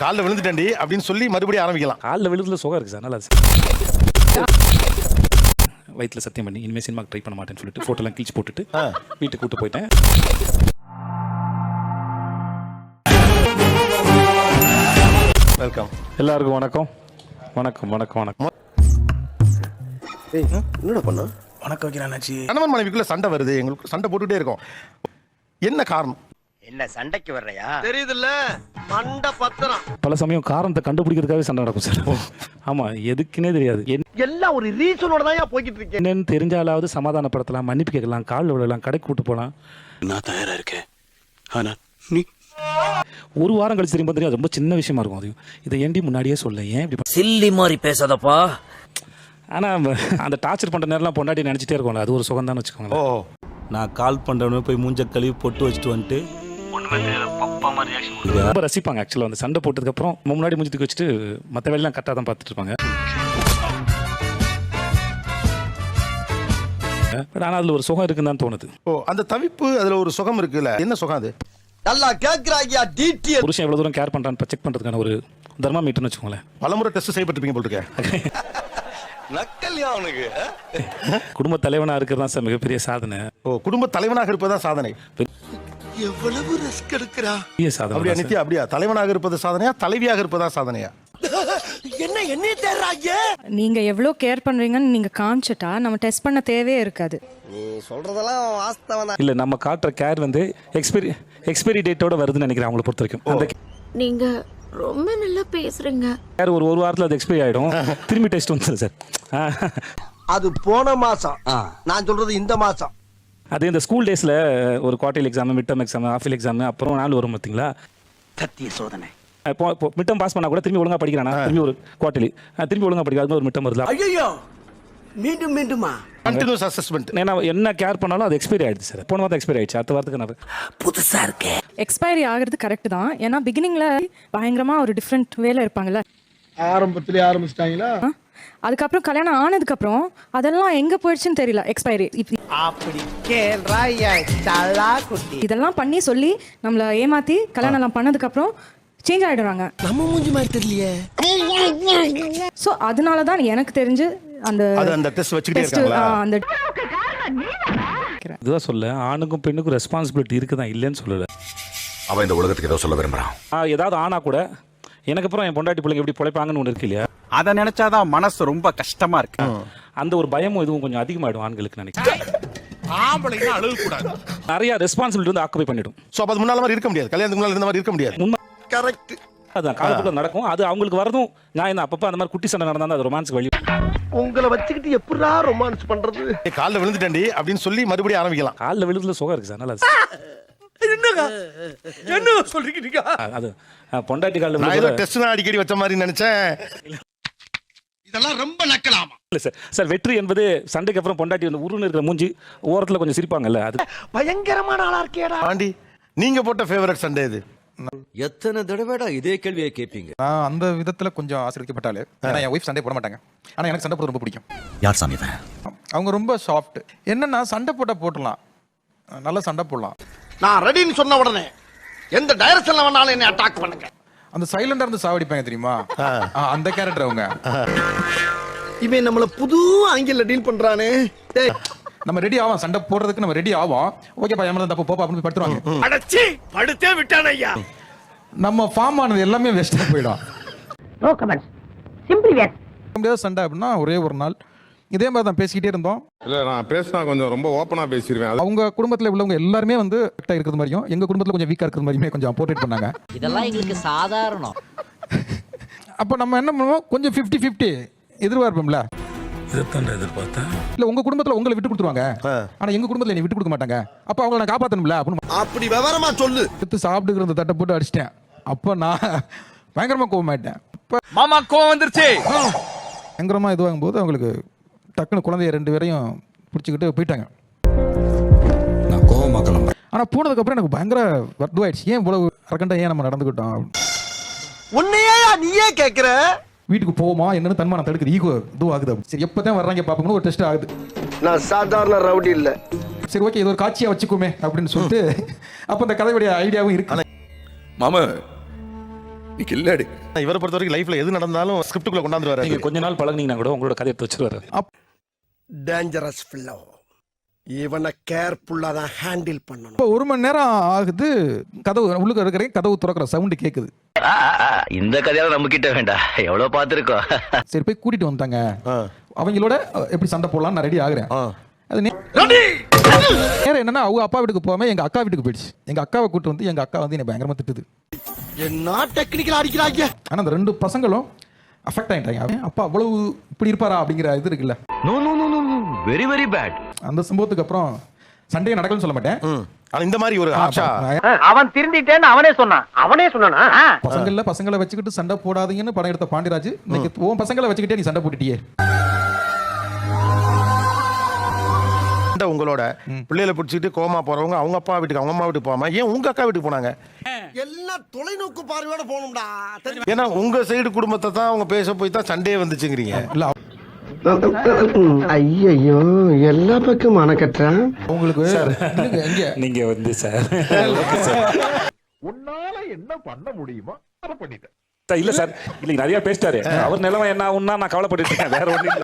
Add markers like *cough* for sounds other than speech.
காலில் விழுந்துட்டேன்டி அப்படின்னு சொல்லி மறுபடியும் ஆரம்பிக்கலாம். காலில் விழுதுல சுகம் இருக்குது சார். நல்லா வயிற்றில் சத்தியம் பண்ணி இனிமேல் சினிமாக்கு ட்ரை பண்ண மாட்டேன்னு சொல்லிட்டு ஃபோட்டோலாம் கிழிச்சு போட்டுட்டு வீட்டுக்கு கூட்டு போயிட்டேன். வெல்கம் எல்லாருக்கும் வணக்கம். வணக்கம் வணக்கம் வணக்கம். என்னடா பண்ணா? வணக்கம் வைக்கிறானாச்சி கணவன் மனைவிக்குள்ள சண்டை வருது. எங்களுக்கு சண்டை போட்டுட்டே இருக்கோம். என்ன காரணம்? என்ன சண்டைக்கு வர்றையா? தெரியுதுல்ல மண்ட பத்திரம். பல சமயம் காரணத்தை கண்டுபிடிக்கிறதுக்காகவே சண்டை நடக்கும் சார். ஆமாம் எதுக்குன்னே தெரியாது. எல்லாம் ஒரு ரீசனோட தான் போய்கிட்டு இருக்கேன் என்னன்னு தெரிஞ்சாலாவது சமாதானப்படுத்தலாம் மன்னிப்பு கேட்கலாம் காலில் விழலாம் கடைக்கு கூட்டு போகலாம் நான் தயாரா இருக்கேன் ஆனா நீ ஒரு வாரம் கழிச்சு திரும்ப தெரியும் ரொம்ப சின்ன விஷயமா இருக்கும் அது இதை ஏண்டி முன்னாடியே சொல்ல ஏன் இப்படி சில்லி மாதிரி பேசாதப்பா. ஆனா அந்த டார்ச்சர் பண்ற நேரம்லாம் பொண்டாட்டி நினைச்சிட்டே இருக்கும்ல அது ஒரு சுகம் தான் வச்சுக்கோங்களேன். ஓ நான் கால் பண்றவனே போய் மூஞ்ச கழுவி பொட்டு வச்சுட்டு வந்துட்டு ரொம்ப ரசிப்பாங்க ஆக்சுவலாக வந்து சண்டை போட்டதுக்கு அப்புறம் நம்ம முன்னாடி தூக்கி வச்சுட்டு மற்ற வேலையெல்லாம் கரெக்டாக தான் பார்த்துட்டு இருப்பாங்க. பட் ஆனால் அதில் ஒரு சுகம் இருக்குன்னு தான் தோணுது. ஓ அந்த தவிப்பு அதுல ஒரு சுகம் இருக்குல்ல? என்ன சுகம் அது? நல்லா கேக்குறாங்க டீட்டெயில் புருஷன் எவ்வளோ தூரம் கேர் பண்ணுறான்னு செக் பண்ணுறதுக்கான ஒரு தர்மாமீட்டர்னு வச்சுக்கோங்களேன். பலமுறை டெஸ்ட் செய்யப்பட்டிருப்பீங்க போல் இருக்கேன் *laughs* நக்கல்யா அவனுக்கு? குடும்ப தலைவனாக இருக்கிறது தான் சார் மிகப்பெரிய சாதனை. ஓ குடும்ப தலைவனாக இருப்பதுதான் சாதனை. எவ்வளவு ரிஸ்க் எடுக்கிறா? அப்படியா சார். நித்யா அப்படியா? தலைவனாக இருப்பது சாதனையா? தலைவியாக இருப்பதா சாதனையா? என்ன என்னைய தேடுறாங்க? நீங்க எவ்வளோ கேர் பண்றீங்கன்னு நீங்க காமிச்சிட்டா நம்ம டெஸ்ட் பண்ண தேவையே இருக்காது. நீ சொல்றதெல்லாம் வாஸ்தவம் இல்லை நம்ம காட்டுற கேர் வந்து எக்ஸ்பெரி எக்ஸ்பெரி டேட்டோட வருதுன்னு நினைக்கிறேன் அவங்கள பொறுத்த வரைக்கும் அந்த நீங்க ரொம்ப நல்லா பேசுறீங்க. கேர் ஒரு ஒரு வாரத்தில் அது எக்ஸ்பைரி ஆகிடும் திரும்பி டெஸ்ட் வந்துடும் சார். அது போன மாசம். நான் சொல்றது இந்த மாசம். அதே இந்த ஸ்கூல் டேஸில் ஒரு quarterly exam mid term exam ஆஃபில் எக்ஸாம் அப்புறம் நாள் வரும் பார்த்தீங்களா சத்திய சோதனை. இப்போ இப்போ மிட் டர்ம் பாஸ் பண்ணா கூட திரும்பி ஒழுங்கா படிக்கிறானா? திரும்பி ஒரு குவார்டர்லி திரும்பி ஒழுங்கா படிக்காது ஒரு மிட் டர்ம் வருது? ஐயோ மீண்டும் மீண்டுமா? கண்டினியூஸ் அசஸ்மெண்ட் ஏன்னா என்ன கேர் பண்ணாலும் அது எக்ஸ்பைரி ஆயிடுது சார் போன வாரம் எக்ஸ்பைரி ஆயிடுச்சு அடுத்த வாரத்துக்கு நான் புதுசா இருக்கே. எக்ஸ்பைரி ஆகிறது கரெக்ட் தான். ஏன்னா பிகினிங்ல பயங்கரமா ஒரு டிஃப்ரெண்ட் வேல இருப்பாங்கல்ல. ஆரம்பத்திலே ஆரம்பிச்சிட்டாங்களா? அதுக்கப்புறம் கல்யாணம் ஆனதுக்கு அப்புறம் அதெல்லாம் எங்க போயிடுச்சுன்னு தெரியல எக்ஸ்பைரி அப்படி கேள்றாயா தலா குட்டி. இதெல்லாம் பண்ணி சொல்லி நம்மள ஏமாத்தி கல்யாணம் எல்லாம் பண்ணதுக்கு அப்புறம் சேஞ்ச் ஆயிடுறாங்க. நம்ம மூஞ்சி மாதிரி தெரியலையே. ஸோ அதனால தான் எனக்கு தெரிஞ்சு அந்த அது அந்த டெஸ்ட் வச்சுக்கிட்டே இருக்காங்களா? அந்த இதுதான் சொல்ல ஆணுக்கும் பெண்ணுக்கும் ரெஸ்பான்சிபிலிட்டி இருக்குதான் இல்லைன்னு சொல்லல. அவன் இந்த உலகத்துக்கு ஏதோ சொல்ல விரும்புறான். ஏதாவது ஆனா கூட எனக்கு அப்புறம் என் பொண்டாட்டி பிள்ளைங்க எப்படி பிழைப்பாங்கன்னு ஒன்று இருக்கு இல்லையா? அதை நினைச்சாதான் மனசு ரொம்ப கஷ்டமா இருக்கு. அந்த ஒரு பயமும் இதுவும் கொஞ்சம் அதிகமாயிடும் ஆண்களுக்கு நினைக்கிறேன். நிறைய ரெஸ்பான்சிபிலிட்டி வந்து ஆக்குபை பண்ணிடும். ஸோ அது முன்னால மாதிரி இருக்க முடியாது. கல்யாணத்துக்கு முன்னால இருந்த மாதிரி இருக்க முடியாது. உண்மை கரெக்ட் அதான் காலத்துக்குள்ள நடக்கும். அது அவங்களுக்கு வரதும் நான் என்ன அப்பப்போ அந்த மாதிரி குட்டி சண்டை நடந்தா அது ரொமான்ஸ் வழி. உங்களை வச்சுக்கிட்டு எப்படா ரொமான்ஸ் பண்றது? காலில் விழுந்துட்டேன்டி அப்படின்னு சொல்லி மறுபடியும் ஆரம்பிக்கலாம். காலில் விழுதுல சுகம் இருக்கு சார் நல்லா என்னங்க? என்ன சொல்றீங்க நீங்க? அது- பொண்டாட்டி காலில் நான் டெஸ்ட் தான் அடிக்கடி வச்ச மாதிரி நினைச்சேன். இதெல்லாம் ரொம்ப நக்கலாமா? இல்லை சார். சார் வெற்றி என்பது சண்டைக்கு அப்புறம் பொண்டாட்டி வந்து உருன்னு இருக்கிற மூஞ்சி ஓரத்தில் கொஞ்சம் சிரிப்பாங்கல்ல அது பயங்கரமான ஆளா இருக்கேடா. ஆண்டி நீங்க போட்ட ஃபேவரட் சண்டே இது எத்தனை தடவைடா இதே கேள்வியை கேட்பீங்க நான் அந்த விதத்துல கொஞ்சம் ஆசிரியப்பட்டாலே ஏன்னா என் ஒய்ஃப் சண்டை போட மாட்டாங்க. ஆனா எனக்கு சண்டை போட ரொம்ப பிடிக்கும். யார் சாமி அவங்க ரொம்ப சாஃப்ட் என்னன்னா சண்டை போட்டா போடலாம் நல்ல சண்டை போடலாம். நான் ரெடின்னு சொன்ன உடனே எந்த டைரக்ஷன்ல வேணாலும் என்ன அட்டாக் பண்ணுங்க. அந்த சைலண்டா இருந்து சாவடிப்பாங்க தெரியுமா? அந்த கேரக்டர் அவங்க. இவன் நம்மள புது ஆங்கிள் டீல் பண்றானே. டேய். நம்ம ரெடி ஆவோம் சண்டை போடுறதுக்கு நம்ம ரெடி ஆவோம் ஓகேப்பா எம்மள தப்பு போப்பா அப்படின்னு படுத்துருவாங்க. அடச்சி படுத்தே விட்டான ஐயா. நம்ம ஃபார்ம் ஆனது எல்லாமே வேஸ்டா போயிடும். நோ கமெண்ட்ஸ் சிம்பிளி முடியாத சண்டை அப்படின்னா ஒரே ஒரு நாள். இதே மாதிரி தான் பேசிக்கிட்டே இருந்தோம். இல்ல நான் பேசினா கொஞ்சம் ரொம்ப ஓப்பனா பேசிடுவேன் அவங்க குடும்பத்துல உள்ளவங்க எல்லாருமே வந்து கரெக்டா இருக்கிறது மாதிரியும் எங்க குடும்பத்துல கொஞ்சம் வீக்கா இருக்கிறது மாதிரியுமே கொஞ்சம் போர்ட்ரேட் பண்ணாங்க. இதெல்லாம் எங்களுக்கு சாதாரணம். *laughs* அப்போ நம்ம என்ன பண்ணுவோம்? கொஞ்சம் ஃபிஃப்டி ஃபிஃப்டி எதிர்பார்ப்போம்ல. இதைத்தான் எதிர்பார்த்தேன் இல்ல உங்க குடும்பத்துல உங்களை விட்டு கொடுத்துருவாங்க. ஆனா எங்க குடும்பத்துல என்னை விட்டு கொடுக்க மாட்டாங்க. அப்ப அவங்கள நான் காப்பாத்தணும்ல அப்படின்னு அப்படி விவரமா சொல்லு. எடுத்து சாப்பிட்டுக்கிற அந்த தட்டை போட்டு அடிச்சிட்டேன். அப்ப நான் *laughs* பயங்கரமா கோவமாயிட்டேன். அப்ப மாமா கோவம் வந்துருச்சு. பயங்கரமா இதுவாகும் போது அவங்களுக்கு டக்குனு குழந்தைய ரெண்டு பேரையும் பிடிச்சிக்கிட்டு போயிட்டாங்க. நான் கோவமா கிளம்புறேன். ஆனா போனதுக்கு அப்புறம் எனக்கு பயங்கர வர்டுவாயிடுச்சு ஏன் இவ்வளவு அரக்கண்டா ஏன் நம்ம நடந்துக்கிட்டோம்? உன்னையே நீயே கேக்குற? வீட்டுக்கு போவோமா? என்னன்னு தன்மானம் தடுக்குது. ஈகோ இதுவாகுது அப்படி. சரி எப்பதான் வர்றாங்க பாப்போம்னு ஒரு டெஸ்ட் ஆகுது. நான் சாதாரண ரவுடி இல்ல. சரி ஓகே இது ஒரு காட்சியா வச்சுக்கோமே அப்படின்னு சொல்லிட்டு அப்ப அந்த கதையுடைய ஐடியாவும் இருக்கு. மாமா கில்லாடி இவரை பொறுத்த வரைக்கும் லைஃப்ல எது நடந்தாலும் ஸ்கிரிப்டுக்குள்ள கொண்டாந்துருவாரு நீங்க கொஞ்ச நாள் பழகுனீங்கன்னா கூட உங்களோட கதை எடுத்து வச்சிருவாரு டேஞ்சரஸ் ஃபில்லோ இவனை கேர்ஃபுல்லா தான் ஹேண்டில் பண்ணணும். இப்போ ஒரு மணி நேரம் ஆகுது கதவு உள்ளுக்கு இருக்கிற கதவு திறக்கிற சவுண்டு கேட்குது இந்த கதையால நம்ம கிட்ட வேண்டாம் எவ்வளவு பாத்துருக்கோம் சரி போய் கூட்டிட்டு வந்தாங்க ஆ. அவங்களோட எப்படி சண்டை போடலாம் நான் ரெடி ஆகுறேன். ஆ. அது நேரம் என்னன்னா அவங்க அப்பா வீட்டுக்கு போகாம எங்க அக்கா வீட்டுக்கு போயிடுச்சு. எங்க அக்காவை கூட்டு வந்து எங்க அக்கா வந்து என்னை பயங்கரமா திட்டுது. என்ன டெக்னிக்கல் அடிக்கிறாங்க ஆனா அந்த ரெண்டு பசங்களும் அஃபெக்ட் ஆயிட்டாங்க. அவன் அப்பா அவ்வளவு இப்படி இருப்பாரா அப்படிங்கிற இது இருக்குல்ல. No no no no very very bad அந்த சம்பவத்துக்கு அப்புறம் சண்டையை நடக்கலன்னு சொல்ல மாட்டேன். ஆனா இந்த மாதிரி ஒரு ஆஷா அவன் திருந்திட்டேன்னு அவனே சொன்னான். அவனே சொன்னானா? பசங்கள பசங்களை வச்சுக்கிட்டு சண்டை போடாதீங்கன்னு படம் எடுத்த பாண்டியராஜ் இன்னைக்கு உன் பசங்களை வச்சுக்கிட்டே நீ சண்டை போட்டுட்டியே. உங்களோட. பிள்ளைகளை பிடிச்சிட்டு கோமா போறவங்க அவங்க அப்பா வீட்டுக்கு அவங்க அம்மா வீட்டுக்கு போகாம ஏன் உங்க அக்கா வீட்டுக்கு போனாங்க? எல்லாம் தொலைநோக்கு பார்வையோட போகணும்டா? ஏன்னா உங்க சைடு குடும்பத்தை தான் அவங்க பேச போய் தான் சண்டையே வந்துச்சுங்கிறீங்க. இல்ல ஐயையோ எல்லா பக்கம் அணக்கட்டுறான் இங்க நீங்க வந்து சார் உன்னால என்ன பண்ண முடியுமோ அதை பண்ணிட்டேன். இல்ல சார் இல்ல நிறைய பேசிட்டாரு. அவர் நிலைமை என்ன ஆகும்னா நான் கவலைப்பட்டு இருக்கேன். வேற ஒண்ணு இல்ல.